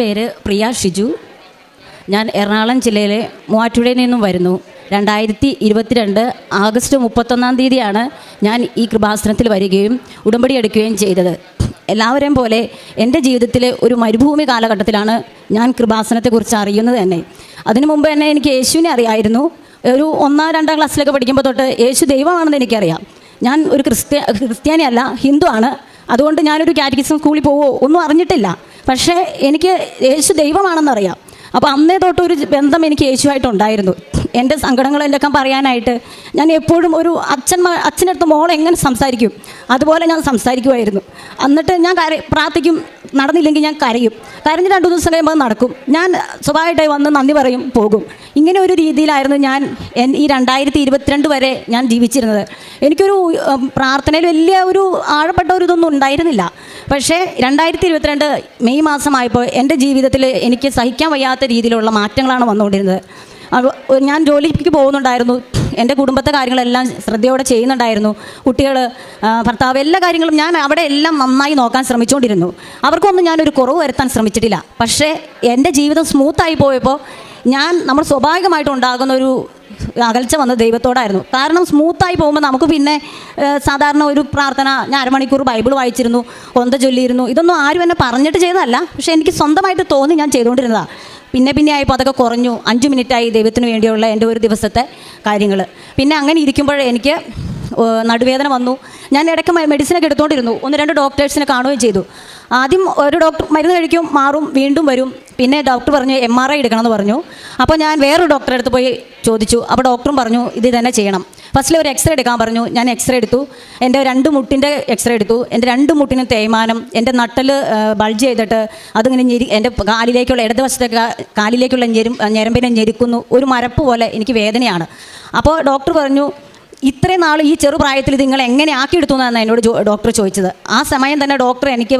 പേര് പ്രിയ ഷിജു. ഞാൻ എറണാകുളം ജില്ലയിലെ മൂവാറ്റുപുഴയിൽ നിന്നും വരുന്നു. രണ്ടായിരത്തി ഇരുപത്തിരണ്ട് ആഗസ്റ്റ് മുപ്പത്തൊന്നാം തീയതിയാണ് ഞാൻ ഈ കൃപാസനത്തിൽ വരികയും ഉടമ്പടി എടുക്കുകയും ചെയ്തത്. എല്ലാവരെയും പോലെ എന്റെ ജീവിതത്തിലെ ഒരു മരുഭൂമി കാലഘട്ടത്തിലാണ് ഞാൻ കൃപാസനത്തെക്കുറിച്ച് അറിയുന്നത് തന്നെ. അതിനു മുമ്പ് തന്നെ എനിക്ക് യേശുവിനെ അറിയായിരുന്നു. ഒരു ഒന്നാം രണ്ടാം ക്ലാസ്സിലൊക്കെ പഠിക്കുമ്പോൾ തൊട്ട് യേശു ദൈവമാണെന്ന് എനിക്കറിയാം. ഞാൻ ഒരു ക്രിസ്ത്യ ക്രിസ്ത്യാനിയല്ല ഹിന്ദു ആണ് അതുകൊണ്ട് ഞാനൊരു കാറ്റഗിസം സ്കൂളിൽ പോവോ ഒന്നും അറിഞ്ഞിട്ടില്ല. പക്ഷേ എനിക്ക് യേശു ദൈവമാണെന്നറിയാം. അപ്പോൾ അന്നേ തൊട്ടൊരു ബന്ധം എനിക്ക് യേശുവായിട്ടുണ്ടായിരുന്നു എന്റെ സങ്കടങ്ങളെല്ലാം പറയാനായിട്ട് ഞാൻ എപ്പോഴും ഒരു അച്ഛൻ അച്ഛനടുത്ത് മോൾ എങ്ങനെ സംസാരിക്കും? അതുപോലെ ഞാൻ സംസാരിക്കുമായിരുന്നു എന്നിട്ട് ഞാൻ പ്രാർത്ഥിക്കും. നടന്നില്ലെങ്കിൽ ഞാൻ കരയും. കരഞ്ഞ് രണ്ടു ദിവസം കഴിയുമ്പോൾ നടക്കും. ഞാൻ സ്വഭാവമായിട്ടായി വന്ന് നന്ദി പറയും പോകും. ഇങ്ങനെ ഒരു രീതിയിലായിരുന്നു ഞാൻ ഈ രണ്ടായിരത്തി ഇരുപത്തിരണ്ട് വരെ ഞാൻ ജീവിച്ചിരുന്നത്. എനിക്കൊരു പ്രാർത്ഥനയിൽ വലിയ ഒരു ആഴപ്പെട്ട ഒരു ഇതൊന്നും ഉണ്ടായിരുന്നില്ല. പക്ഷേ രണ്ടായിരത്തി ഇരുപത്തിരണ്ട് മെയ് മാസമായപ്പോൾ എന്റെ ജീവിതത്തിൽ എനിക്ക് സഹിക്കാൻ വയ്യാത്ത രീതിയിലുള്ള മാറ്റങ്ങളാണ് വന്നുകൊണ്ടിരുന്നത്. ഞാൻ ജോലിക്ക് പോകുന്നുണ്ടായിരുന്നു. എന്റെ കുടുംബത്തെ കാര്യങ്ങളെല്ലാം ശ്രദ്ധയോടെ ചെയ്യുന്നുണ്ടായിരുന്നു. കുട്ടികൾ ഭർത്താവ് എല്ലാ കാര്യങ്ങളും ഞാൻ അവിടെ എല്ലാം നന്നായി നോക്കാൻ ശ്രമിച്ചുകൊണ്ടിരുന്നു. അവർക്കൊന്നും ഞാനൊരു കുറവ് വരുത്താൻ ശ്രമിച്ചിട്ടില്ല. പക്ഷേ എന്റെ ജീവിതം സ്മൂത്തായി പോയപ്പോൾ ഞാൻ നമ്മൾ സ്വാഭാവികമായിട്ട് ഉണ്ടാകുന്ന ഒരു അകൽച്ച വന്നത് ദൈവത്തോടായിരുന്നു. കാരണം സ്മൂത്തായി പോകുമ്പോൾ നമുക്ക് പിന്നെ സാധാരണ ഒരു പ്രാർത്ഥന ഞാൻ അരമണിക്കൂർ ബൈബിൾ വായിച്ചിരുന്നു ഒന്ത ചൊല്ലിയിരുന്നു ഇതൊന്നും ആരും എന്നെ പറഞ്ഞിട്ട് ചെയ്തതല്ല. പക്ഷേ എനിക്ക് സ്വന്തമായിട്ട് തോന്നി ഞാൻ ചെയ്തുകൊണ്ടിരുന്നതാണ് പിന്നെ പിന്നെ ആയപ്പോൾ അതൊക്കെ കുറഞ്ഞു. അഞ്ച് മിനിറ്റായി ദൈവത്തിന് വേണ്ടിയുള്ള എന്റെ ഒരു ദിവസത്തെ കാര്യങ്ങൾ. പിന്നെ അങ്ങനെ ഇരിക്കുമ്പോൾ എനിക്ക് നടുവേദന വന്നു. ഞാൻ ഇടയ്ക്ക് മെഡിസിനൊക്കെ എടുത്തുകൊണ്ടിരുന്നു ഒന്ന് രണ്ട് ഡോക്ടേഴ്സിനെ കാണുകയും ചെയ്തു. ആദ്യം ഒരു ഡോക്ടർ മരുന്ന് കഴിക്കും മാറും വീണ്ടും വരും. പിന്നെ ഡോക്ടർ പറഞ്ഞു എം ആർ ഐ എടുക്കണമെന്ന് പറഞ്ഞു. അപ്പോൾ ഞാൻ വേറൊരു ഡോക്ടറെ അടുത്ത് പോയി ചോദിച്ചു. അപ്പോൾ ഡോക്ടറും പറഞ്ഞു ഇത് തന്നെ ചെയ്യണം. ഫസ്റ്റിൽ ഒരു എക്സ്റേ എടുക്കാൻ പറഞ്ഞു. ഞാൻ എക്സ്റേ എടുത്തു. എന്റെ രണ്ട് മുട്ടിന്റെ എക്സ്റേ എടുത്തു. എന്റെ രണ്ട് മുട്ടിന് തേയ്മാനം എന്റെ നട്ടൽ ബൾജ് ചെയ്തിട്ട് അതിങ്ങനെ ഞെരി എന്റെ കാലിലേക്കുള്ള ഇടതുവശത്തെ വശത്തെ കാലിലേക്കുള്ള ഞെരും ഞരമ്പിനെ ഞെരുക്കുന്നു. ഒരു മരപ്പ് പോലെ എനിക്ക് വേദനയാണ്. അപ്പോൾ ഡോക്ടർ പറഞ്ഞു ഇത്രയും നാൾ ഈ ചെറുപ്രായത്തിൽ നിങ്ങൾ എങ്ങനെ ആക്കിയെടുത്തു എന്നാണ് എന്നോട് ഡോക്ടർ ചോദിച്ചത്. ആ സമയം തന്നെ ഡോക്ടർ എനിക്ക്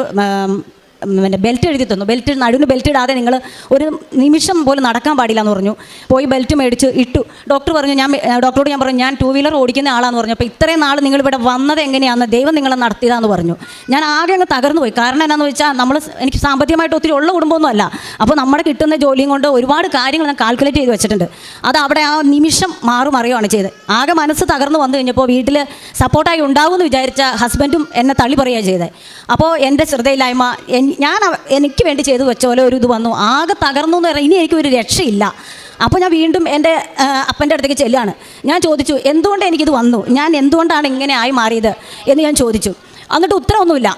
പിന്നെ ബെൽറ്റ് എഴുതി തന്നു. ബെൽറ്റ് നടുവിന് ബെൽറ്റ് ഇടാതെ നിങ്ങൾ ഒരു നിമിഷം പോലും നടക്കാൻ പാടില്ല എന്ന് പറഞ്ഞു. പോയി ബെൽറ്റ് മേടിച്ച് ഇട്ടു. ഡോക്ടർ പറഞ്ഞു ഞാൻ ഡോക്ടറോട് ഞാൻ പറഞ്ഞു ഞാൻ ടൂ വീലർ ഓടിക്കുന്ന ആളാന്ന് പറഞ്ഞു. അപ്പോൾ ഇത്രയും നാൾ നിങ്ങൾ ഇവിടെ വന്നത് എങ്ങനെയാണെന്ന് ദൈവം നിങ്ങളെ നടത്തിയതാന്ന് പറഞ്ഞു. ഞാൻ ആകെ അങ്ങ് തകർന്നു പോയി. കാരണം എന്നാന്ന് വെച്ചാൽ നമ്മൾ എനിക്ക് സാമ്പത്തികമായിട്ട് ഒത്തിരി ഉള്ള കുടുംബമൊന്നും അല്ല അപ്പോൾ നമ്മുടെ കിട്ടുന്ന ജോലിയും കൊണ്ട് ഒരുപാട് കാര്യങ്ങൾ ഞാൻ കാൽക്കുലേറ്റ് ചെയ്ത് വെച്ചിട്ടുണ്ട്. അത് അവിടെ ആ നിമിഷം മാറും അറിയുകയാണ് ചെയ്തത്. ആകെ മനസ്സ് തകർന്നു വന്നു കഴിഞ്ഞപ്പോൾ വീട്ടിൽ സപ്പോർട്ടായി ഉണ്ടാവുമെന്ന് വിചാരിച്ച ഹസ്ബൻഡും എന്നെ തള്ളി പറയുകയാണ് ചെയ്തത് അപ്പോൾ എന്റെ ശ്രദ്ധയില്ലായ്മ ഞാൻ എനിക്ക് വേണ്ടി ചെയ്തു വെച്ച പോലെ ഒരു ഇത് വന്നു. ആകെ തകർന്നു എന്ന് പറഞ്ഞാൽ ഇനി എനിക്ക് ഒരു രക്ഷയില്ല. അപ്പോൾ ഞാൻ വീണ്ടും എന്റെ അപ്പന്റെ അടുത്തേക്ക് ചെല്ലുകയാണ്. ഞാൻ ചോദിച്ചു എന്തുകൊണ്ട് എനിക്കിത് വന്നു? ഞാൻ എന്തുകൊണ്ടാണ് ഇങ്ങനെ ആയി മാറിയത്? എന്ന് ഞാൻ ചോദിച്ചു. എന്നിട്ട് ഉത്തരമൊന്നുമില്ല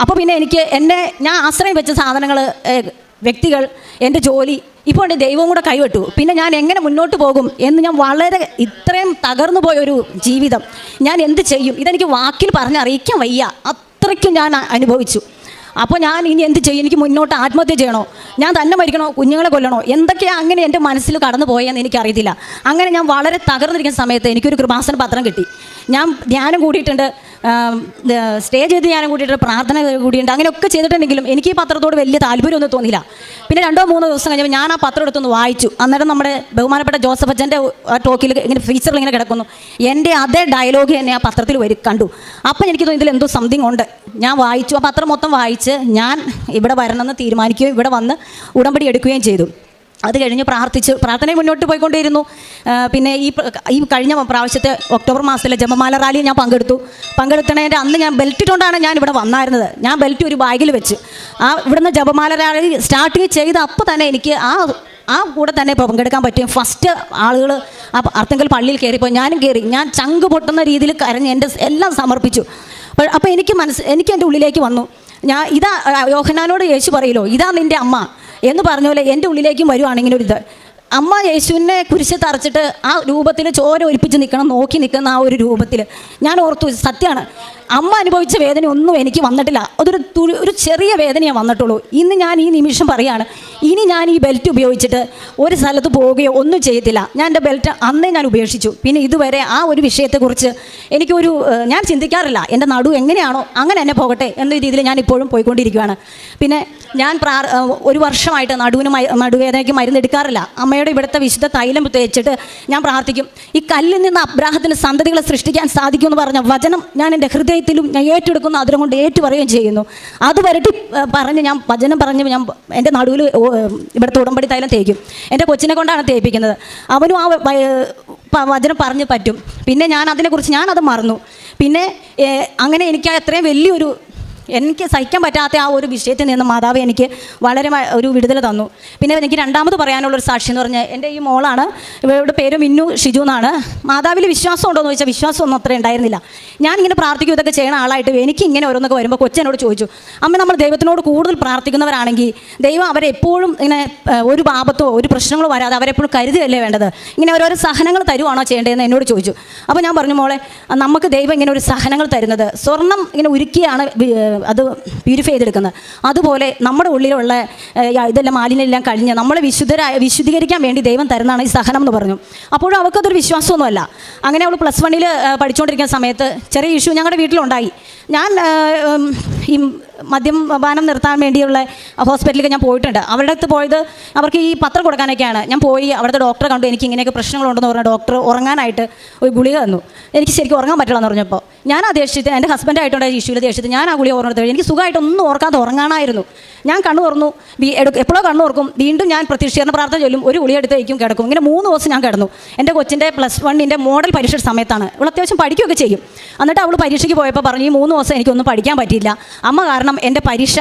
അപ്പോൾ പിന്നെ എനിക്ക് എന്നെ ഞാൻ ആശ്രയം വെച്ച സാധനങ്ങൾ വ്യക്തികൾ എന്റെ ജോലി ഇപ്പോൾ എന്റെ ദൈവവും കൂടെ കൈവിട്ടു. പിന്നെ ഞാൻ എങ്ങനെ മുന്നോട്ട് പോകും എന്ന് ഞാൻ വളരെ ഇത്രയും തകർന്നു പോയൊരു ജീവിതം. ഞാൻ എന്ത് ചെയ്യും? ഇതെനിക്ക് വാക്കിൽ പറഞ്ഞറിയിക്കാൻ വയ്യ. അത്രയ്ക്കും ഞാൻ അനുഭവിച്ചു. അപ്പോൾ ഞാൻ ഇനി എന്ത് ചെയ്യും? എനിക്ക് മുന്നോട്ട് ആത്മഹത്യ ചെയ്യണോ? ഞാൻ തന്നെ മരിക്കണോ? കുഞ്ഞുങ്ങളെ കൊല്ലണോ? എന്തൊക്കെയാണ് അങ്ങനെ എന്റെ മനസ്സിൽ കടന്നു പോയെന്ന് എനിക്കറിയത്തില്ല. അങ്ങനെ ഞാൻ വളരെ തകർന്നിരിക്കുന്ന സമയത്ത് എനിക്കൊരു കൃപാസന പത്രം കിട്ടി. ഞാൻ ധ്യാനം കൂടിയിട്ടുണ്ട്. സ്റ്റേ ചെയ്ത് ധ്യാനം കൂടിയിട്ട് പ്രാർത്ഥന കൂടിയിട്ടുണ്ട് അങ്ങനെയൊക്കെ ചെയ്തിട്ടുണ്ടെങ്കിലും എനിക്ക് ഈ പത്രത്തോട് വലിയ താല്പര്യമൊന്നും തോന്നിയില്ല. പിന്നെ രണ്ടോ മൂന്നോ ദിവസം കഴിഞ്ഞപ്പോൾ ഞാൻ ആ പത്രം എടുത്തൊന്ന് വായിച്ചു. അന്നേരം നമ്മുടെ ബഹുമാനപ്പെട്ട ജോസഫ് അച്ഛന്റെ ടോക്കിൽ ഇങ്ങനെ ഫീച്ചറിൽ ഇങ്ങനെ കിടക്കുന്നു. എന്റെ അതേ ഡയലോഗ് തന്നെ ആ പത്രത്തിൽ വരും കണ്ടു. അപ്പം എനിക്ക് തോന്നി ഇതിൽ എന്തോ സംതിങ് ഉണ്ട്. ഞാൻ വായിച്ചു. ആ പത്രം മൊത്തം വായിച്ച് ഞാൻ ഇവിടെ വരണമെന്ന് തീരുമാനിക്കുകയും ഇവിടെ വന്ന് ഉടമ്പടി എടുക്കുകയും ചെയ്തു. അത് കഴിഞ്ഞ് പ്രാർത്ഥിച്ച് പ്രാർത്ഥനയിൽ മുന്നോട്ട് പോയിക്കൊണ്ടിരുന്നു. പിന്നെ ഈ ഈ കഴിഞ്ഞ പ്രാവശ്യത്തെ ഒക്ടോബർ മാസത്തിലെ ജപമാല റാലി ഞാൻ പങ്കെടുത്തു. പങ്കെടുത്തണേന്റെ അന്ന് ഞാൻ ബെൽറ്റ് ഇട്ടുകൊണ്ടാണ് ഞാൻ ഇവിടെ വന്നായിരുന്നത്. ഞാൻ ബെൽറ്റ് ഒരു ബാഗിൽ വെച്ച്. ആ ഇവിടുന്ന് ജപമാല റാലി സ്റ്റാർട്ടിങ് ചെയ്ത് അപ്പോൾ തന്നെ എനിക്ക് ആ ആ കൂടെ തന്നെ പങ്കെടുക്കാൻ പറ്റും ഫസ്റ്റ് ആളുകൾ ആ അർത്തങ്കൽ പള്ളിയിൽ കയറിയപ്പോൾ ഞാനും കയറി ഞാൻ ചങ്ക് പൊട്ടുന്ന രീതിയിൽ കരഞ്ഞ് എന്റെ എല്ലാം സമർപ്പിച്ചു. അപ്പോൾ എനിക്ക് മനസ്സ് എനിക്ക് എന്റെ ഉള്ളിലേക്ക് വന്നു. ഞാൻ ഇതാ യോഹനാനോട് യേശു പറയലോ ഇതാ നിന്റെ അമ്മ. എന്ന് പറഞ്ഞ പോലെ എന്റെ ഉള്ളിലേക്കും വരുവാണെങ്കിൽ ഒരു ഇത്. അമ്മ യേശുവിനെ കുരിശ് തറച്ചിട്ട് ആ രൂപത്തിൽ ചോര ഒലിപ്പിച്ച് നിൽക്കണം നോക്കി നിൽക്കുന്ന ആ ഒരു രൂപത്തിൽ. ഞാൻ ഓർത്തു സത്യമാണ് അമ്മ അനുഭവിച്ച വേദന ഒന്നും എനിക്ക് വന്നിട്ടില്ല. അതൊരു തുളി ഒരു ചെറിയ വേദനയാണ് വന്നിട്ടുള്ളൂ. ഇന്ന് ഞാൻ ഈ നിമിഷം പറയാണ് ഇനി ഞാൻ ഈ ബെൽറ്റ് ഉപയോഗിച്ചിട്ട് ഒരു സ്ഥലത്ത് പോവുകയോ ഒന്നും ചെയ്യത്തില്ല. ഞാൻ എന്റെ ബെൽറ്റ് അന്നേ ഞാൻ ഉപേക്ഷിച്ചു. പിന്നെ ഇതുവരെ ആ ഒരു വിഷയത്തെക്കുറിച്ച് എനിക്കൊരു ഞാൻ ചിന്തിക്കാറില്ല. എന്റെ നടു എങ്ങനെയാണോ അങ്ങനെ തന്നെ പോകട്ടെ എന്ന രീതിയിൽ ഞാൻ ഇപ്പോഴും പോയിക്കൊണ്ടിരിക്കുകയാണ് പിന്നെ ഞാൻ പ്രാ ഒരു വർഷമായിട്ട് നടുവിന് നടുവേദനയ്ക്ക് മരുന്ന് എടുക്കാറില്ല. അമ്മയുടെ ഇവിടുത്തെ വിശുദ്ധ തൈലം തേച്ചിട്ട് ഞാൻ പ്രാർത്ഥിക്കും. ഈ കല്ലിൽ നിന്ന് അബ്രാഹത്തിന് സന്തതികളെ സൃഷ്ടിക്കാൻ സാധിക്കുമെന്ന് പറഞ്ഞ വചനം ഞാൻ എന്റെ ഹൃദയത്തിലും ഞാൻ ഏറ്റെടുക്കുന്ന അതിരം കൊണ്ട് ഏറ്റു പറയുകയും ചെയ്യുന്നു. അത് വരട്ടി പറഞ്ഞ് ഞാൻ വചനം പറഞ്ഞ് ഞാൻ എന്റെ നടുവിൽ ഇവിടുത്തെ ഉടമ്പടി തൈലം തേക്കും. എന്റെ കൊച്ചിനെ കൊണ്ടാണ് തേപ്പിക്കുന്നത്. അവനും ആ വചനം പറഞ്ഞ് പറ്റും. പിന്നെ ഞാൻ അതിനെക്കുറിച്ച് ഞാനത് മറന്നു. പിന്നെ അങ്ങനെ എനിക്ക് അത്രയും വലിയൊരു എനിക്ക് സഹിക്കാൻ പറ്റാത്ത ആ ഒരു വിഷയത്തിൽ നിന്ന് മാതാവ് എനിക്ക് വളരെ ഒരു വിടുതൽ തന്നു. പിന്നെ എനിക്ക് രണ്ടാമത് പറയാനുള്ളൊരു സാക്ഷി എന്ന് പറഞ്ഞാൽ എന്റെ ഈ മോളാണ്. ഇവരുടെ പേര് മിന്നു ഷിജു എന്നാണ്. മാതാവിൽ വിശ്വാസം ഉണ്ടോ എന്ന് ചോദിച്ചാൽ വിശ്വാസമൊന്നും അത്ര ഉണ്ടായിരുന്നില്ല. ഞാൻ ഇങ്ങനെ പ്രാർത്ഥിക്കും ഇതൊക്കെ ചെയ്യുന്ന ആളായിട്ട് എനിക്ക് ഇങ്ങനെ ഓരോന്നൊക്കെ വരുമ്പോൾ കൊച്ചനോട് ചോദിച്ചു അമ്മ നമ്മൾ ദൈവത്തിനോട് കൂടുതൽ പ്രാർത്ഥിക്കുന്നവരാണെങ്കിൽ ദൈവം അവരെ എപ്പോഴും ഇങ്ങനെ ഒരു പാപത്തോ ഒരു പ്രശ്നങ്ങളോ വരാതെ അവരെപ്പോഴും കരുതിയല്ലേ വേണ്ടത്? ഇങ്ങനെ ഓരോരോ സഹനങ്ങൾ തരുവാണോ ചെയ്യേണ്ടതെന്ന് എന്നോട് ചോദിച്ചു. അപ്പോൾ ഞാൻ പറഞ്ഞു മോളെ നമുക്ക് ദൈവം ഇങ്ങനെ ഒരു സഹനങ്ങൾ തരുന്നത് സ്വർണം ഇങ്ങനെ ഉരുക്കിയാണ് അത് പ്യൂരിഫൈ ചെയ്തെടുക്കുന്നത്. അതുപോലെ നമ്മുടെ ഉള്ളിലുള്ള ഇതെല്ലാം മാലിന്യമെല്ലാം കഴിഞ്ഞ് നമ്മളെ വിശുദ്ധരായ വിശുദ്ധീകരിക്കാൻ വേണ്ടി ദൈവം തരുന്നതാണ് ഈ സഹനം എന്ന് പറഞ്ഞു. അപ്പോഴും അവൾക്കതൊരു വിശ്വാസമൊന്നുമല്ല. അങ്ങനെ അവൾ പ്ലസ് വണ്ണിൽ പഠിച്ചുകൊണ്ടിരിക്കുന്ന സമയത്ത് ചെറിയ ഇഷ്യൂ ഞങ്ങളുടെ വീട്ടിലുണ്ടായി. ഞാൻ ഈ മദ്യപാനം നിർത്താൻ വേണ്ടിയുള്ള ഹോസ്പിറ്റലിലേക്ക് ഞാൻ പോയിട്ടുണ്ട്. അവരുടെ അടുത്ത് പോയത് അവർക്ക് ഈ പത്രം കൊടുക്കാനൊക്കെയാണ്. ഞാൻ പോയി അവിടുത്തെ ഡോക്ടറെ കണ്ടു. എനിക്ക് ഇങ്ങനെയൊക്കെ പ്രശ്നങ്ങളുണ്ടെന്ന് പറഞ്ഞ ഡോക്ടർ ഉറങ്ങാനായിട്ട് ഒരു ഗുളിക തന്നു. എനിക്ക് ശരിക്കും ഉറങ്ങാൻ പറ്റില്ല എന്ന് പറഞ്ഞപ്പോൾ. ഞാൻ ആ ദേഷ്യത്തിൽ എന്റെ ഹസ്ബൻഡായിട്ടുണ്ടായ ഇഷ്യൂവിൽ ദേഷ്യത്തിൽ ഞാൻ ആ ഗുളിക ഓർമ്മ എനിക്ക് സുഖമായിട്ടൊന്നും ഓർക്കാതെ ഉറങ്ങാനായിരുന്നു. ഞാൻ കണ്ണു തുറന്നു. എപ്പോഴോ കണ്ണു ഓർക്കും വീണ്ടും ഞാൻ പ്രതീക്ഷീകരണ പ്രാർത്ഥന ചൊല്ലും. ഒരു ഗുളി എടുത്ത് കിടക്കും. ഇങ്ങനെ മൂന്ന് ദിവസം ഞാൻ കിടന്നു. എന്റെ കൊച്ചിന്റെ പ്ലസ് വണ്ണിന്റെ മോഡൽ പരീക്ഷയുടെ സമയത്താണ്. അവൾ അത്യാവശ്യം പഠിക്കുകയൊക്കെ ചെയ്യും. എന്നിട്ട് അവൾ പരീക്ഷയ്ക്ക് പോയപ്പോൾ പറഞ്ഞു ഈ മൂന്ന് ദിവസം എനിക്കൊന്നും പഠിക്കാൻ പറ്റിയില്ല. അമ്മ കാരണം എന്റെ പരീക്ഷ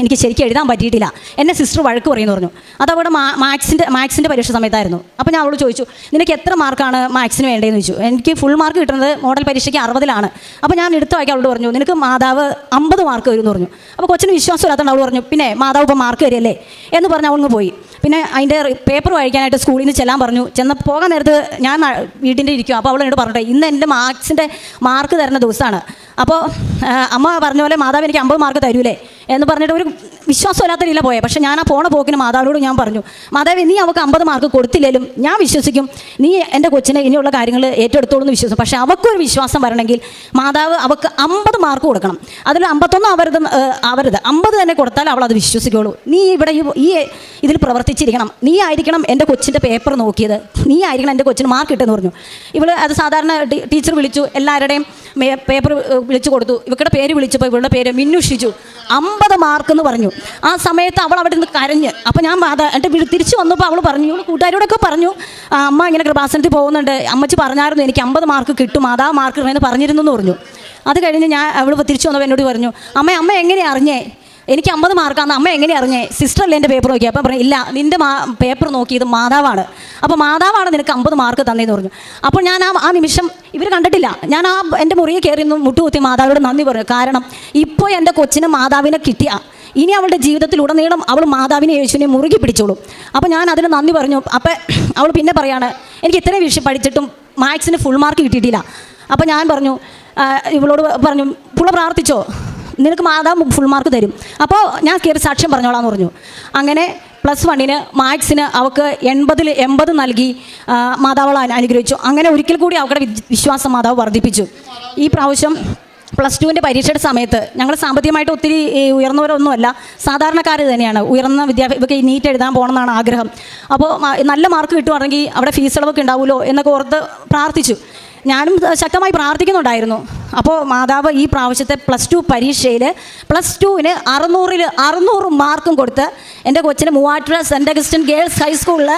എനിക്ക് ശരിക്കും എഴുതാൻ പറ്റിയിട്ടില്ല. എന്നെ സിസ്റ്റർ വഴക്ക് പറയുന്നു പറഞ്ഞു. അത് അവിടെ മാത്സിന്റെ മാത്സിന്റെ പരീക്ഷ സമയത്തായിരുന്നു. അപ്പോൾ ഞാൻ അവളോട് ചോദിച്ചു നിനക്ക് എത്ര മാർക്കാണ് മാത്സിന് വേണ്ടതെന്ന് ചോദിച്ചു. എനിക്ക് ഫുൾ മാർക്ക് കിട്ടുന്നത് മോഡൽ പരീക്ഷയ്ക്ക് അറുപതിലാണ്. അപ്പോൾ ഞാൻ എടുത്ത വായിക്കാൻ അവളോട് പറഞ്ഞു നിനക്ക് മാതാവ് അമ്പത് മാർക്ക് വരും എന്ന് പറഞ്ഞു. അപ്പോൾ കൊച്ചിന് വിശ്വാസമില്ലാത്തതുകൊണ്ട് അവൾ പറഞ്ഞു പിന്നെ മാതാവ് ഇപ്പോൾ മാർക്ക് വരികയല്ലേ എന്ന് പറഞ്ഞ് അവൾ പോയി. പിന്നെ അതിന്റെ പേപ്പർ വായിക്കാനായിട്ട് സ്കൂളിൽ നിന്ന് ചെല്ലാൻ പറഞ്ഞു. ചെന്ന് പോകാൻ നേരത്ത് ഞാൻ വീട്ടിന്റെ ഇരിക്കും അപ്പോൾ അവൾ എന്നോട് പറഞ്ഞിട്ട് ഇന്ന് എന്റെ മാർക്സിന്റെ മാർക്ക് തരുന്ന ദിവസമാണ്. അപ്പോൾ അമ്മ പറഞ്ഞ പോലെ മാതാവ് എനിക്ക് അമ്പത് മാർക്ക് തരൂലേ? എന്ന് പറഞ്ഞിട്ട് ഒരു വിശ്വാസമില്ലാത്ത രീതിയിൽ പോയത് പക്ഷേ ഞാൻ ആ പോണ പോക്കിന് മാതാവിനോട് ഞാൻ പറഞ്ഞു മാതാവ് നീ അവൾക്ക് അമ്പത് മാർക്ക് കൊടുത്തില്ലേലും ഞാൻ വിശ്വസിക്കും. നീ എന്റെ കൊച്ചിനെ ഇനിയുള്ള കാര്യങ്ങൾ ഏറ്റെടുത്തോളൂ എന്ന് വിശ്വസിക്കും. പക്ഷേ അവൾക്കൊരു വിശ്വാസം വരണമെങ്കിൽ മാതാവ് അവൾക്ക് അമ്പത് മാർക്ക് കൊടുക്കണം. അതിൽ അമ്പത്തൊന്നും അവരത് അവരത്. അമ്പത് തന്നെ കൊടുത്താൽ അവൾ അത് വിശ്വസിക്കുള്ളൂ നീ ഇവിടെ ഈ- ഇതിൽ പ്രവർത്തിച്ചിരിക്കണം. നീ ആയിരിക്കണം എന്റെ കൊച്ചിന്റെ പേപ്പർ നോക്കിയത്. നീ ആയിരിക്കണം എന്റെ കൊച്ചിന് മാർക്ക് കിട്ടുമെന്ന് പറഞ്ഞു. ഇവൾ അത് സാധാരണ ടീച്ചർ വിളിച്ചു എല്ലാവരുടെയും പേപ്പർ വിളിച്ചു കൊടുത്തു. ഇവരുടെ പേര് വിളിച്ചപ്പോൾ ഇവളുടെ പേര് മിന്നു ഷിജു. അമ്പത് മാർക്ക് എന്ന് പറഞ്ഞു. ആ സമയത്ത് അവൾ അവിടെ നിന്ന് കരഞ്ഞ്. അപ്പോൾ ഞാൻ എന്റെ വീട് തിരിച്ചു വന്നപ്പോൾ അവൾ പറഞ്ഞു ഇവൾ കൂട്ടുകാരോടൊക്കെ പറഞ്ഞു "ആ, അമ്മ ഇങ്ങനെ കൃപാസനത്തിൽ പോകുന്നുണ്ട്. അമ്മച്ചി പറഞ്ഞായിരുന്നു എനിക്ക് അമ്പത് മാർക്ക് കിട്ടും അതാ മാർക്ക് എന്ന് പറഞ്ഞിരുന്നു എന്ന് പറഞ്ഞു. അത് കഴിഞ്ഞ് ഞാൻ അവൾ തിരിച്ചു വന്നപ്പോൾ എന്നോട് പറഞ്ഞു അമ്മ അമ്മ എങ്ങനെ അറിഞ്ഞേ? എനിക്ക് അമ്പത് മാർക്കാന്ന് അമ്മ എങ്ങനെ അറിഞ്ഞേ? സിസ്റ്റർ അല്ലേ എന്റെ പേപ്പർ നോക്കി അപ്പം പറഞ്ഞു ഇല്ല നിന്റെ മാ പേപ്പർ നോക്കിയത് മാതാവാണ്. അപ്പോൾ മാതാവാണ് നിനക്ക് അമ്പത് മാർക്ക് തന്നേന്ന് പറഞ്ഞു. അപ്പോൾ ഞാൻ ആ ആ നിമിഷം ഇവർ കണ്ടിട്ടില്ല. ഞാൻ ആ എന്റെ മുറിയിൽ കയറി നിന്ന് മുട്ടുകുത്തി മാതാവിനോട് നന്ദി പറഞ്ഞു. കാരണം ഇപ്പോൾ എന്റെ കൊച്ചിന് മാതാവിനെ കിട്ടിയ ഇനി അവളുടെ ജീവിതത്തിലുടനീളം അവൾ മാതാവിനെ യേശുവിനെ മുറുകി പിടിച്ചോളും. അപ്പോൾ ഞാൻ അതിന് നന്ദി പറഞ്ഞു. അപ്പോൾ അവൾ പിന്നെ പറയാണ് എനിക്ക് ഇത്രയും വിഷയം പഠിച്ചിട്ടും മാത്സിന് ഫുൾ മാർക്ക് കിട്ടിയിട്ടില്ല. അപ്പോൾ ഞാൻ പറഞ്ഞു ഇവളോട് പറഞ്ഞു പുള്ള പ്രാർത്ഥിച്ചോ? നിനക്ക് മാതാവ് ഫുൾ മാർക്ക് തരും. അപ്പോൾ ഞാൻ കയറി സാക്ഷ്യം പറഞ്ഞോളാന്ന് പറഞ്ഞു. അങ്ങനെ പ്ലസ് വണ്ണിന് മാത്സിന് അവൾക്ക് എൺപതിൽ എൺപത് നൽകി മാതാവളെ അനു- അനുഗ്രഹിച്ചു. അങ്ങനെ ഒരിക്കൽ കൂടി അവളുടെ വിശ്വാസം മാതാവ് വർദ്ധിപ്പിച്ചു. ഈ പ്രാവശ്യം പ്ലസ് ടുവിന്റെ പരീക്ഷയുടെ സമയത്ത് ഞങ്ങൾ സാമ്പത്തികമായിട്ട് ഒത്തിരി ഉയർന്നവരൊന്നുമല്ല. സാധാരണക്കാർ തന്നെയാണ്. ഉയർന്ന വിദ്യാഭ്യാസം ഇവർക്ക് നീറ്റ് എഴുതാൻ പോകണമെന്നാണ് ആഗ്രഹം. അപ്പോൾ നല്ല മാർക്ക് കിട്ടുവാണെങ്കിൽ അവിടെ ഫീസ് ഇളവൊക്കെ ഉണ്ടാവുമല്ലോ എന്നൊക്കെ ഓർത്ത് പ്രാർത്ഥിച്ചു. ഞാനും ശക്തമായി പ്രാർത്ഥിക്കുന്നുണ്ടായിരുന്നു. അപ്പോൾ മാതാവ് ഈ പ്രാവശ്യത്തെ പ്ലസ് ടു പരീക്ഷയിൽ പ്ലസ് ടുവിന് അറുന്നൂറിൽ അറുന്നൂറ് മാർക്കും കൊടുത്ത് എന്റെ കൊച്ചിന് മൂവാറ്റുപുഴ സെന്റ് അഗസ്റ്റിൻ ഗേൾസ് ഹൈസ്കൂളിൽ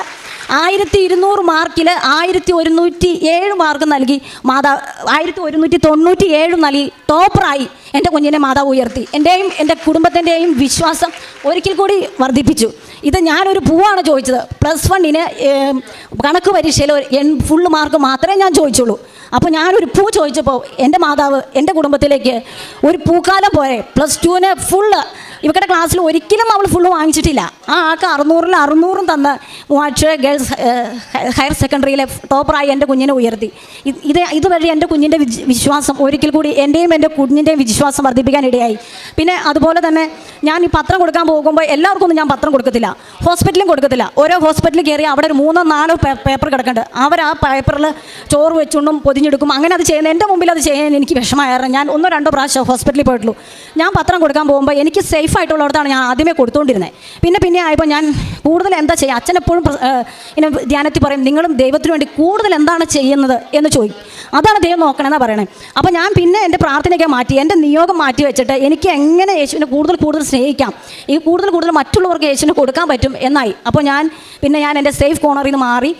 ആയിരത്തി ഇരുന്നൂറ് മാർക്കിൽ ആയിരത്തി ഒരുന്നൂറ്റി ഏഴ് മാർക്ക് നൽകി മാതാ ആയിരത്തി ഒരുന്നൂറ്റി തൊണ്ണൂറ്റി ഏഴ് നൽകി. ടോപ്പറായി എന്റെ കുഞ്ഞിനെ മാതാവ് ഉയർത്തി. എന്റെയും എന്റെ കുടുംബത്തിന്റെയും വിശ്വാസം ഒരിക്കൽ കൂടി വർദ്ധിപ്പിച്ചു. ഇത് ഞാനൊരു പൂവാണ് ചോദിച്ചത്. പ്ലസ് വണ്ണിന് കണക്ക് പരീക്ഷയിൽ എൺ ഫുള്ള് മാർക്ക് മാത്രമേ ഞാൻ ചോദിച്ചുള്ളൂ. അപ്പോൾ ഞാനൊരു പൂ ചോദിച്ചപ്പോൾ എന്റെ മാതാവ് എന്റെ കുടുംബത്തിലേക്ക് ഒരു പൂക്കാലം പോലെ പ്ലസ് ടുവിന് ഫുള്ള് ഇവരുടെ ക്ലാസ്സിൽ ഒരിക്കലും അവൾ ഫുള്ള് വാങ്ങിച്ചിട്ടില്ല. ആ ആൾക്ക് അറുന്നൂറിൽ അറുന്നൂറും തന്ന് മൂവാറ്റുപുഴ ഗേൾസ് ഹയർ സെക്കൻഡറിയിലെ ടോപ്പറായി എന്റെ കുഞ്ഞിനെ ഉയർത്തി. ഇത് ഇത് ഇതുവഴി എന്റെ കുഞ്ഞിന്റെ വിശ്വാസം ഒരിക്കൽ കൂടി എന്റെയും എന്റെ കുഞ്ഞിന്റെയും വിശ്വാസം വർദ്ധിപ്പിക്കാൻ ഇടയായി. പിന്നെ അതുപോലെ തന്നെ ഞാൻ ഈ പത്രം കൊടുക്കാൻ പോകുമ്പോൾ എല്ലാവർക്കൊന്നും ഞാൻ പത്രം കൊടുക്കത്തില്ല. ഹോസ്പിറ്റലും കൊടുക്കത്തില്ല. ഓരോ ഹോസ്പിറ്റലിൽ കയറി അവിടെ ഒരു മൂന്നോ നാലോ പേപ്പർ കിടക്കുന്നുണ്ട് അവർ ആ പേപ്പറിൽ ചോറ് വെച്ചുകൊണ്ടും പൊതിഞ്ഞെടുക്കും. അങ്ങനെ അത് ചെയ്യുന്ന എന്റെ മുമ്പിൽ അത് ചെയ്യാൻ എനിക്ക് വിഷമമായിരുന്നു. ഞാൻ ഒന്നോ രണ്ടോ പ്രാവശ്യം ഹോസ്പിറ്റലിൽ പോയിട്ടുള്ളൂ. ഞാൻ പത്രം കൊടുക്കാൻ പോകുമ്പോൾ എനിക്ക് സേഫ് ആയിട്ടുള്ളിടത്താണ് ഞാൻ ആദ്യമേ കൊടുത്തുകൊണ്ടിരുന്നത് പിന്നെ പിന്നെ ആയപ്പോൾ ഞാൻ കൂടുതൽ എന്താ ചെയ്യുക പ്ര- ഇങ്ങനെ ധ്യാനത്തിൽ പറയും നിങ്ങളും ദൈവത്തിന് വേണ്ടി കൂടുതൽ എന്താണ് ചെയ്യുന്നത്? എന്ന് ചോദിക്കും. അതാണ് ദൈവം നോക്കണമെന്നാണ് പറയണേ. അപ്പോൾ ഞാൻ പിന്നെ എന്റെ പ്രാർത്ഥനയൊക്കെ മാറ്റി എന്റെ നിയോഗം മാറ്റി വെച്ചിട്ട് എനിക്ക് എങ്ങനെ യേശുവിനെ കൂടുതൽ കൂടുതൽ സ്നേഹിക്കാം ഈ കൂടുതൽ കൂടുതൽ മറ്റുള്ളവർക്ക് യേശുവിനെ കൊടുക്കാൻ പറ്റും എന്നായി. അപ്പോൾ ഞാൻ പിന്നെ ഞാൻ എന്റെ സേഫ് കോർണറിൽ നിന്ന് മാറി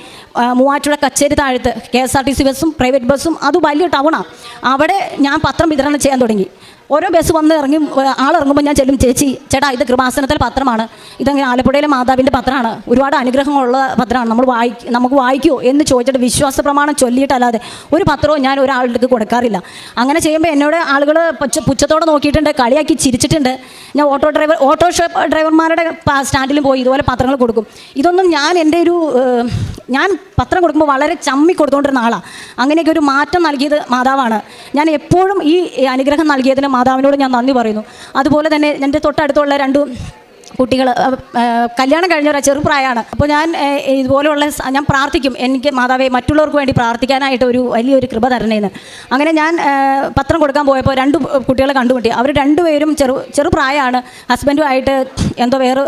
മൂവാറ്റുപുഴ കച്ചേരി താഴത്ത് K S R T C ബസ്സും പ്രൈവറ്റ് ബസ്സും അത് വലിയ ടൗണാണ് അവിടെ ഞാൻ പത്രം വിതരണം ചെയ്യാൻ തുടങ്ങി. ഓരോ ബസ് വന്ന് ഇറങ്ങി ആളിറങ്ങുമ്പോൾ ഞാൻ ചെല്ലും ചേച്ചി ചേട്ടാ ഇത് കൃപാസനത്തിലെ പത്രമാണ്. ഇതങ്ങനെ ആലപ്പുഴയിലെ മാതാവിന്റെ പത്രമാണ്. ഒരുപാട് അനുഗ്രഹങ്ങളുള്ള പത്രമാണ്. നമ്മൾ വായി നമുക്ക് വായിക്കുമോ എന്ന് ചോദിച്ചിട്ട് വിശ്വാസ പ്രമാണം ചൊല്ലിയിട്ടല്ലാതെ ഒരു പത്രവും ഞാൻ ഒരാളുടെ കൊടുക്കാറില്ല. അങ്ങനെ ചെയ്യുമ്പോൾ എന്നോട് ആളുകൾ പുച്ഛ പുച്ഛത്തോടെ നോക്കിയിട്ടുണ്ട് കളിയാക്കി ചിരിച്ചിട്ടുണ്ട്. ഞാൻ ഓട്ടോ ഡ്രൈവർ ഓട്ടോ ഡ്രൈവർമാരുടെ സ്റ്റാൻഡിലും പോയി ഇതുപോലെ പത്രങ്ങൾ കൊടുക്കും. ഇതൊന്നും ഞാൻ എന്റെ ഒരു ഞാൻ പത്രം കൊടുക്കുമ്പോൾ വളരെ ചമ്മി കൊടുത്തുകൊണ്ടിരുന്ന ആളാണ് അങ്ങനെയൊക്കെ ഒരു മാറ്റം നൽകിയത് മാതാവാണ്. ഞാൻ എപ്പോഴും ഈ അനുഗ്രഹം നൽകിയതിന് മാതാവിനോട് ഞാൻ നന്ദി പറയുന്നു. അതുപോലെ തന്നെ എന്റെ തൊട്ടടുത്തുള്ള രണ്ട് കുട്ടികൾ കല്യാണം കഴിഞ്ഞ ഒരു ചെറുപ്രായമാണ് അപ്പോൾ ഞാൻ ഇതുപോലെയുള്ള ഞാൻ പ്രാർത്ഥിക്കും. എനിക്ക് മാതാവേ മറ്റുള്ളവർക്ക് വേണ്ടി പ്രാർത്ഥിക്കാനായിട്ട് ഒരു വലിയൊരു കൃപ തരണേന്ന്. അങ്ങനെ ഞാൻ പത്രം കൊടുക്കാൻ പോയപ്പോൾ രണ്ട് കുട്ടികളെ കണ്ടുമുട്ടി. അവർ രണ്ടുപേരും ചെറു ചെറുപ്രായമാണ് ഹസ്ബൻഡുമായിട്ട് എന്തോ വേറെ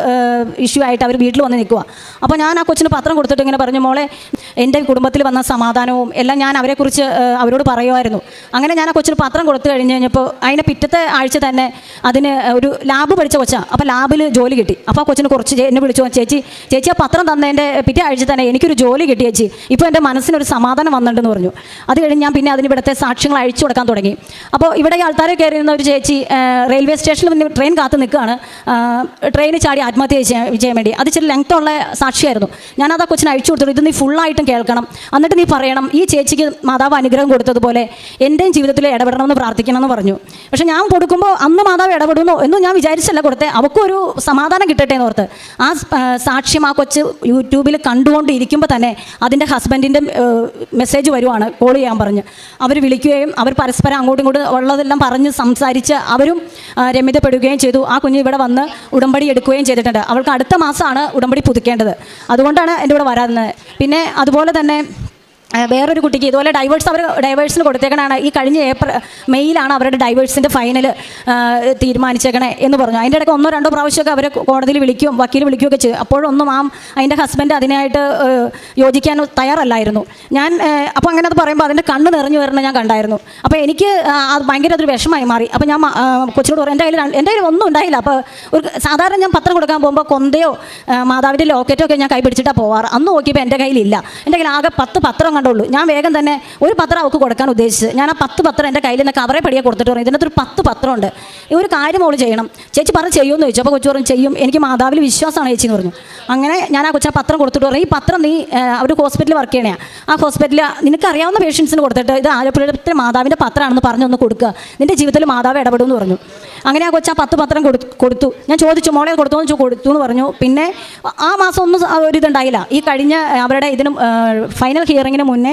ഇഷ്യൂ ആയിട്ട് അവർ വീട്ടിൽ വന്ന് നിൽക്കുക അപ്പോൾ ഞാൻ ആ കൊച്ചിന് പത്രം കൊടുത്തിട്ട് ഇങ്ങനെ പറഞ്ഞു മോളെ എന്റെ കുടുംബത്തിൽ വന്ന സമാധാനവും എല്ലാം ഞാൻ അവരെക്കുറിച്ച് അവരോട് പറയുമായിരുന്നു അങ്ങനെ ഞാൻ ആ കൊച്ചിന് പത്രം കൊടുത്തു കഴിഞ്ഞ് കഴിഞ്ഞപ്പോൾ അതിന്റെ പിറ്റത്തെ ആഴ്ച തന്നെ അതിന് ഒരു ലാബ് പഠിച്ച കൊച്ചാണ് അപ്പോൾ ലാബിൽ ജോലി കിട്ടി. അപ്പോൾ ആ കൊച്ചിന് കുറച്ച് എന്നെ വിളിച്ചു. ചേച്ചി ചേച്ചി ആ പത്രം തന്നതിന്റെ പിറ്റേ ആഴ്ച തന്നെ എനിക്കൊരു ജോലി കിട്ടി ചേച്ചി. ഇപ്പോൾ എന്റെ മനസ്സിനൊരു സമാധാനം വന്നിട്ടുണ്ടെന്ന് പറഞ്ഞു. അത് കഴിഞ്ഞ് ഞാൻ പിന്നെ അതിന് ഇവിടുത്തെ സാക്ഷ്യങ്ങൾ അഴിച്ചു കൊടുക്കാൻ തുടങ്ങി. അപ്പോൾ ഇവിടെ ആൾക്കാരെ കയറി കയറിയിരുന്ന ഒരു ചേച്ചി റെയിൽവേ സ്റ്റേഷനിൽ നിന്ന് ട്രെയിൻ കാത്തു നിൽക്കുകയാണ്. ട്രെയിനിൽ ചാടി ആത്മഹത്യ ചെയ്യാൻ വേണ്ടി. അത് ഇച്ചിരി ലെങ്ത് ഉള്ള സാക്ഷിയായിരുന്നു. ഞാനത് ആ കൊച്ചിന് അഴിച്ചു കൊടുത്തു ഇത് നീ ഫുള്ളായിട്ടും കേൾക്കണം. എന്നിട്ട് നീ പറയണം ഈ ചേച്ചിക്ക് മാതാവ് അനുഗ്രഹം കൊടുത്തതുപോലെ എന്റെയും ജീവിതത്തിൽ ഇടപെടണമെന്ന് പ്രാർത്ഥിക്കണമെന്ന് പറഞ്ഞു. പക്ഷേ ഞാൻ കൊടുക്കുമ്പോൾ അന്ന് മാതാവ് ഇടപെടുന്നു എന്നും ഞാൻ വിചാരിച്ചല്ല കൊടുത്തേ. അവർക്കൊരു ഒരു സമാധാനം കിട്ടട്ടെ എന്ന് ഓർത്ത് ആ സാക്ഷ്യം ആ കൊച്ച് യൂട്യൂബിൽ കണ്ടുകൊണ്ടിരിക്കുമ്പോൾ തന്നെ അതിന്റെ ഹസ്ബൻഡിന്റെ മെസ്സേജ് വരുവാണ് കോൾ ചെയ്യാൻ പറഞ്ഞ്. അവർ വിളിക്കുകയും അവർ പരസ്പരം അങ്ങോട്ടും ഇങ്ങോട്ടും ഉള്ളതെല്ലാം പറഞ്ഞ് സംസാരിച്ച് അവരും രമ്യതപ്പെടുകയും ചെയ്തു. ആ കുഞ്ഞ് ഇവിടെ വന്ന് ഉടമ്പടി എടുക്കുകയും ചെയ്തിട്ടുണ്ട്. അവൾക്ക് അടുത്ത മാസമാണ് ഉടമ്പടി പുതുക്കേണ്ടത്. അതുകൊണ്ടാണ് എന്റെ ഇവിടെ വരാതെ പിന്നെ അതുപോലെ തന്നെ വേറൊരു കുട്ടിക്ക് ഇതുപോലെ ഡൈവേഴ്സ് അവർ ഡൈവേഴ്സിന് കൊടുത്തേക്കണാണ് ഈ കഴിഞ്ഞ ഏപ്രിൽ മെയ്യിലാണ് അവരുടെ ഡൈവേഴ്സിന്റെ ഫൈനൽ തീരുമാനിച്ചേക്കണേ എന്ന് പറഞ്ഞു. അതിന്റെ ഇടയ്ക്ക് ഒന്നോ രണ്ടോ പ്രാവശ്യമൊക്കെ അവരെ കോടതിയിൽ വിളിക്കും വക്കീൽ വിളിക്കുകയൊക്കെ ചെയ്തു അപ്പോഴൊന്നും ആ അതിന്റെ ഹസ്ബൻഡ് അതിനായിട്ട് യോജിക്കാൻ തയ്യാറല്ലായിരുന്നു. ഞാൻ അപ്പോൾ അങ്ങനെ അത് പറയുമ്പോൾ അതിന്റെ കണ്ണ് നിറഞ്ഞു വരുന്നത് ഞാൻ കണ്ടായിരുന്നു. അപ്പോൾ എനിക്ക് അത് ഭയങ്കര അതൊരു വിഷമമായി മാറി. അപ്പോൾ ഞാൻ കൊച്ചിനോട് പറയും എന്റെ കയ്യിൽ എന്റെ കയ്യിൽ ഒന്നും ഉണ്ടായില്ല. അപ്പോൾ ഒരു സാധാരണ ഞാൻ പത്രം കൊടുക്കാൻ പോകുമ്പോൾ കൊന്തയോ മാതാവിന്റെ ലോക്കറ്റോ ഒക്കെ ഞാൻ കൈ പിടിച്ചിട്ടാണ് പോവാറ്. അന്ന് നോക്കിയപ്പോൾ എന്റെ കയ്യിലില്ല എന്റെ കയ്യിൽ ആകെ പത്ത് പത്രം കണ്ടുള്ളൂ. ഞാൻ വേഗം തന്നെ ഒരു പത്രം അവൾക്ക് കൊടുക്കാൻ ഉദ്ദേശിച്ചത് ഞാൻ ആ പത്ത് പത്രം എന്റെ കയ്യിൽ നിന്ന് കവറെ പടിയെ കൊടുത്തിട്ട് പറഞ്ഞു ഇതിനകത്തൊരു പത്ത് പത്രമുണ്ട്. ഒരു കാര്യം അവൾ ചെയ്യണം. ചേച്ചി പറഞ്ഞ് ചെയ്യുമെന്ന് ചോദിച്ചു. അപ്പോൾ കൊച്ചു പറഞ്ഞു ചെയ്യും. എനിക്ക് മാതാവിൽ വിശ്വാസമാണ് ചേച്ചി എന്ന് പറഞ്ഞു. അങ്ങനെ ഞാൻ ആ കൊച്ചു പത്രം കൊടുത്തിട്ട് പറഞ്ഞു ഈ പത്രം നീ അവർ ഹോസ്പിറ്റലിൽ വർക്ക് ചെയ്യണേ ആ ഹോസ്പിറ്റലിൽ നിനക്ക് അറിയാവുന്ന പേഷ്യൻസിന് കൊടുത്തിട്ട് ഇത് ആലപ്പുഴത്തെ മാതാവിന്റെ പത്രമാണെന്ന് പറഞ്ഞൊന്ന് കൊടുക്കുക. നിന്റെ ജീവിതത്തിൽ മാതാവ് ഇടപെടുമെന്ന് പറഞ്ഞു. അങ്ങനെ ആ കൊച്ചാ പത്ത് പത്രം കൊടു കൊടുത്തു. ഞാൻ ചോദിച്ചു മോളെ കൊടുത്തു? എന്ന് കൊടുത്തു എന്ന് പറഞ്ഞു. പിന്നെ ആ മാസം ഒന്നും ഒരിതുണ്ടായില്ല ഒരു ഈ കഴിഞ്ഞ അവരുടെ ഇതിനും ഫൈനൽ ഹിയറിങ്ങിന് മുന്നേ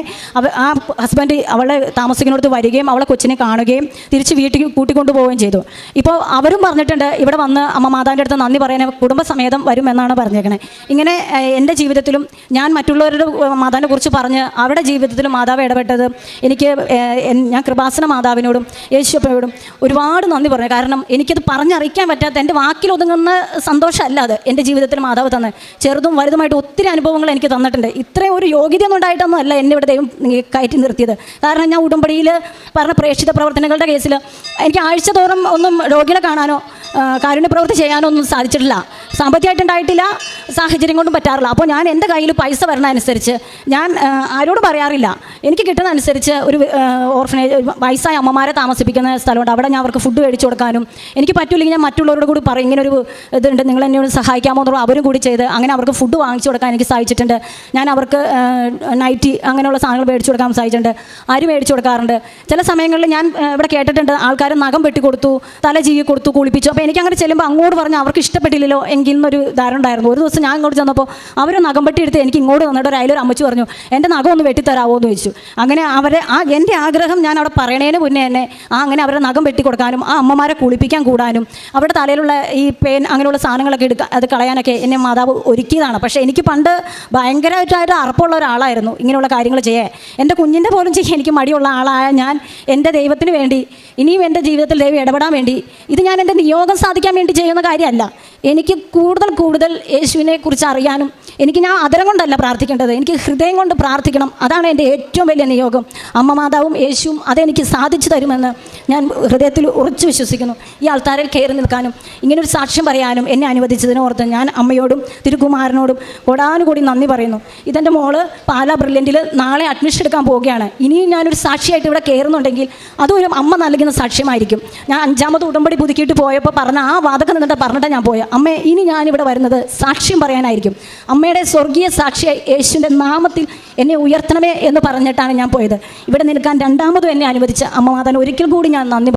ആ ഹസ്ബൻഡ് അവളെ താമസിക്കുന്നിടത്ത് വരികയും അവളെ കൊച്ചിനെ കാണുകയും തിരിച്ച് വീട്ടിൽ കൂട്ടിക്കൊണ്ടു പോവുകയും ചെയ്തു. ഇപ്പോൾ അവരും പറഞ്ഞിട്ടുണ്ട് ഇവിടെ വന്ന് അമ്മ മാതാവിന്റെ അടുത്ത് നന്ദി പറയാൻ കുടുംബസമേതം വരുമെന്നാണ് പറഞ്ഞേക്കണേ. ഇങ്ങനെ എന്റെ ജീവിതത്തിലും ഞാൻ മറ്റുള്ളവരുടെ മാതാവിനെ കുറിച്ച് പറഞ്ഞ് അവരുടെ ജീവിതത്തിലും മാതാവ് ഇടപെട്ടത് എനിക്ക് ഞാൻ കൃപാസന മാതാവിനോടും യേശുപ്പയോടും ഒരുപാട് നന്ദി പറഞ്ഞു. കാരണം എനിക്കത് പറഞ്ഞറിയിക്കാൻ പറ്റാത്ത എന്റെ വാക്കിൽ ഒതുങ്ങുന്ന സന്തോഷമല്ല അത് എന്റെ ജീവിതത്തിൽ മാതാവ് തന്നെ. ചെറുതും വലുതുമായിട്ട് ഒത്തിരി അനുഭവങ്ങൾ എനിക്ക് തന്നിട്ടുണ്ട്. ഇത്രയും ഒരു യോഗ്യതയൊന്നും ഉണ്ടായിട്ടൊന്നും അല്ല എന്നെ ഇവിടെ ദൈവം കയറ്റി നിർത്തിയത്. കാരണം ഞാൻ ഉടമ്പടിയിൽ പറഞ്ഞ പ്രേക്ഷിത പ്രവർത്തനങ്ങളുടെ കേസിൽ എനിക്ക് ആഴ്ച തോറും ഒന്നും രോഗികളെ കാണാനോ ആ, കാരുണ്യ പ്രവൃത്തി ചെയ്യാനൊന്നും സാധിച്ചിട്ടില്ല. സാധിച്ചിട്ടില്ല സാമ്പത്തികമായിട്ടുണ്ടായിട്ടില്ല സാഹചര്യം കൊണ്ടും പറ്റാറില്ല. അപ്പോൾ ഞാൻ എന്റെ കയ്യിൽ പൈസ വരണ അനുസരിച്ച് ഞാൻ ആരോടും പറയാറില്ല. എനിക്ക് കിട്ടുന്ന അനുസരിച്ച് ഒരു ഓർഫനേജ് വയസ്സായ അമ്മമാരെ താമസിപ്പിക്കുന്ന സ്ഥലമുണ്ട്. അവിടെ ഞാൻ അവർക്ക് ഫുഡ് മേടിച്ചു കൊടുക്കാനും എനിക്ക് പറ്റില്ലെങ്കിൽ ഞാൻ മറ്റുള്ളവരോട് കൂടി പറയും. ഇങ്ങനെ ഒരു ഇതുണ്ട്. നിങ്ങൾ എന്നെ ഒന്ന് സഹായിക്കാമോ എന്നുള്ള അവരും കൂടി ചെയ്ത് അങ്ങനെ അവർക്ക് ഫുഡ് വാങ്ങിച്ചു കൊടുക്കാൻ എനിക്ക് സാധിച്ചിട്ടുണ്ട്. ഞാൻ അവർക്ക് നൈറ്റി അങ്ങനെയുള്ള സാധനങ്ങൾ മേടിച്ചു കൊടുക്കാൻ സാധിച്ചിട്ടുണ്ട്. അരി മേടിച്ചു കൊടുക്കാറുണ്ട്. ചില സമയങ്ങളിൽ ഞാൻ ഇവിടെ കേട്ടിട്ടുണ്ട്. ആൾക്കാർ നഖം വെട്ടി കൊടുത്തു തല ജീവി കൊടുത്തു കുളിപ്പിച്ചു. അപ്പോൾ എനിക്ക് അങ്ങനെ ചെല്ലുമ്പോൾ അങ്ങോട്ട് പറഞ്ഞാൽ അവർക്ക് ഇഷ്ടപ്പെട്ടില്ലല്ലോ എങ്കിൽ എന്നൊരു ധാരണ ഉണ്ടായിരുന്നു. ഒരു ദിവസം ഞാൻ ഇങ്ങോട്ട് ചെന്നപ്പോൾ അവർ നഖംപെട്ടി എടുത്ത് എനിക്ക് ഇങ്ങോട്ട് തന്നിട്ട് ഒരു അതിലൊരു അമ്മച്ചു പറഞ്ഞു എന്റെ നഖം ഒന്ന് വെട്ടിത്തരാമോ എന്ന് ചോദിച്ചു. അങ്ങനെ അവരെ ആ എന്റെ ആഗ്രഹം ഞാൻ അവിടെ പറയണേന് മുന്നേ തന്നെ ആ അങ്ങനെ അവരെ നഖം വെട്ടി കൊടുക്കാനും ആ അമ്മമാരെ കുളിപ്പിക്കാൻ കൂടാനും അവരുടെ തലയിലുള്ള ഈ പേൻ അങ്ങനെയുള്ള സാധനങ്ങളൊക്കെ എടുക്കുക അത് കളയാനൊക്കെ എന്നെ മാതാവ് ഒരുക്കിയതാണ്. പക്ഷേ എനിക്ക് പണ്ട് ഭയങ്കരമായിട്ടായിട്ട് അറപ്പുള്ള ഒരാളായിരുന്നു ഇങ്ങനെയുള്ള കാര്യങ്ങൾ ചെയ്യാൻ. എന്റെ കുഞ്ഞിന്റെ പോലും ചെയ്യാൻ എനിക്ക് മടിയുള്ള ആളായ ഞാൻ എന്റെ ദൈവത്തിന് വേണ്ടി ഇനിയും എന്റെ ജീവിതത്തിൽ ദൈവം ഇടപെടാൻ വേണ്ടി ഇത് ഞാൻ എന്റെ നിയോഗം സാധിക്കാൻ വേണ്ടി ചെയ്യുന്ന കാര്യമല്ല. എനിക്ക് കൂടുതൽ കൂടുതൽ യേശുവിനെ കുറിച്ച് അറിയാനും എനിക്ക് ഞാൻ അതരം കൊണ്ടല്ല പ്രാർത്ഥിക്കേണ്ടത്. എനിക്ക് ഹൃദയം കൊണ്ട് പ്രാർത്ഥിക്കണം. അതാണ് എന്റെ ഏറ്റവും വലിയ നിയോഗം. അമ്മ മാതാവും യേശുവും അതെനിക്ക് സാധിച്ചു തരുമെന്ന് ഞാൻ ഹൃദയത്തിൽ ഉറച്ചു വിശ്വസിക്കുന്നു. ഈ ആൾക്കാരിൽ കയറി നിൽക്കാനും ഇങ്ങനൊരു സാക്ഷ്യം പറയാനും എന്നെ അനുവദിച്ചതിന് ഓർത്ത് ഞാൻ അമ്മയോടും തിരുകുമാരനോടും ഓടാനുകൂടി നന്ദി പറയുന്നു. ഇതെന്റെ മോൾ പാലാ ബ്രില്യന്റിൽ നാളെ അഡ്മിഷൻ എടുക്കാൻ പോവുകയാണ്. ഇനിയും ഞാനൊരു സാക്ഷിയായിട്ട് ഇവിടെ കയറുന്നുണ്ടെങ്കിൽ അതൊരു അമ്മ നൽകുന്ന സാക്ഷ്യമായിരിക്കും. ഞാൻ അഞ്ചാമത് ഉടമ്പടി പുതുക്കിയിട്ട് പോയപ്പോൾ പറഞ്ഞ ആ വാതക നിന്നിട്ട് പറഞ്ഞിട്ട് ഞാൻ പോയത് അമ്മേ ഇനി ഞാനിവിടെ വരുന്നത് സാക്ഷ്യം പറയാനായിരിക്കും. അമ്മയുടെ സ്വർഗീയ സാക്ഷിയെ യേശുവിന്റെ നാമത്തിൽ എന്നെ ഉയർത്തണമേ എന്ന് പറഞ്ഞിട്ടാണ് ഞാൻ പോയത്. ഇവിടെ നിൽക്കാൻ രണ്ടാമതും എന്നെ അനുവദിച്ച അമ്മ മാതാൻ ഒരിക്കൽ കൂടി ഞാൻ നന്ദി